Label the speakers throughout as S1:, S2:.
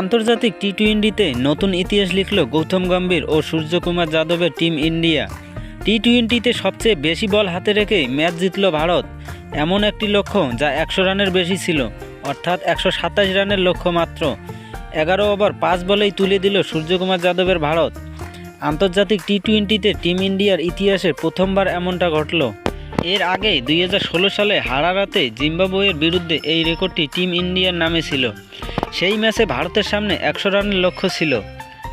S1: আন্তর্জাতিক টি টোয়েন্টিতে নতুন ইতিহাস লিখল গৌতম গম্ভীর ও সূর্যকুমার যাদবের টিম ইন্ডিয়া। টি টোয়েন্টিতে সবচেয়ে বেশি বল হাতে রেখে ম্যাচ জিতল ভারত। এমন একটি লক্ষ্য যা একশো রানের বেশি ছিল, অর্থাৎ একশো সাতাশ রানের লক্ষ্য মাত্র। এগারো ওভার পাঁচ বলেই তুলে দিল সূর্যকুমার যাদবের ভারত। আন্তর্জাতিক টি টোয়েন্টিতে টিম ইন্ডিয়ার ইতিহাসে প্রথমবার এমনটা ঘটল। এর আগে দুই হাজার ষোলো সালে হারারাতে জিম্বাবুয়ের বিরুদ্ধে এই রেকর্ডটি টিম ইন্ডিয়ার নামে ছিল। সেই ম্যাচে ভারতের সামনে একশো রানের লক্ষ্য ছিল।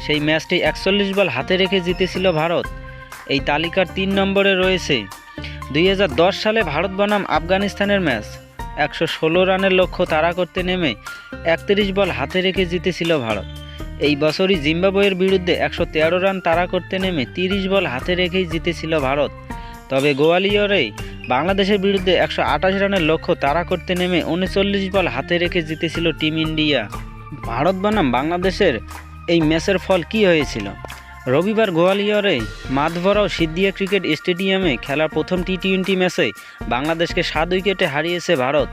S1: সেই ম্যাচটি একচল্লিশ বল হাতে রেখে জিতেছিল ভারত। এই তালিকার তিন নম্বরে রয়েছে দুই হাজার দশ সালে ভারত বনাম আফগানিস্তানের ম্যাচ। একশো ষোলো রানের লক্ষ্য তাড়া করতে নেমে একত্রিশ বল হাতে রেখে জিতেছিল ভারত। এই বছরই জিম্বাবুয়ের বিরুদ্ধে একশো তেরো রান তাড়া করতে নেমে তিরিশ বল হাতে রেখেই জিতেছিল ভারত। তবে গোয়ালিয়রে বাংলাদেশের বিরুদ্ধে একশো আঠাশ রানের লক্ষ্য তাড়া করতে নেমে উনচল্লিশ বল হাতে রেখে জিতেছিল টিম ইন্ডিয়া। ভারত বনাম বাংলাদেশের এই ম্যাচের ফল কী হয়েছিল? রবিবার গোয়ালিয়রে মাধভরাও সিদ্দিয়া ক্রিকেট স্টেডিয়ামে খেলা প্রথম টি টোয়েন্টি ম্যাচে বাংলাদেশকে সাত উইকেটে হারিয়েছে ভারত।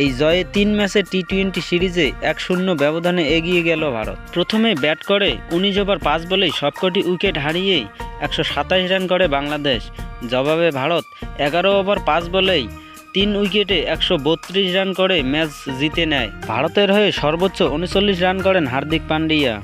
S1: এই জয়ে তিন ম্যাচের টি টোয়েন্টি সিরিজে এক শূন্য ব্যবধানে এগিয়ে গেল ভারত। প্রথমে ব্যাট করে উনিশ ওভার পাঁচ বলেই সবকটি উইকেট হারিয়েই একশো সাতাশ রান করে বাংলাদেশ। জবাবে ভারত এগারো ওভার পাঁচ বলেই তিন উইকেটে একশো বত্রিশ রান করে ম্যাচ জিতে নেয়। ভারতের হয়ে সর্বোচ্চ উনচল্লিশ রান করেন হার্দিক পান্ডিয়া।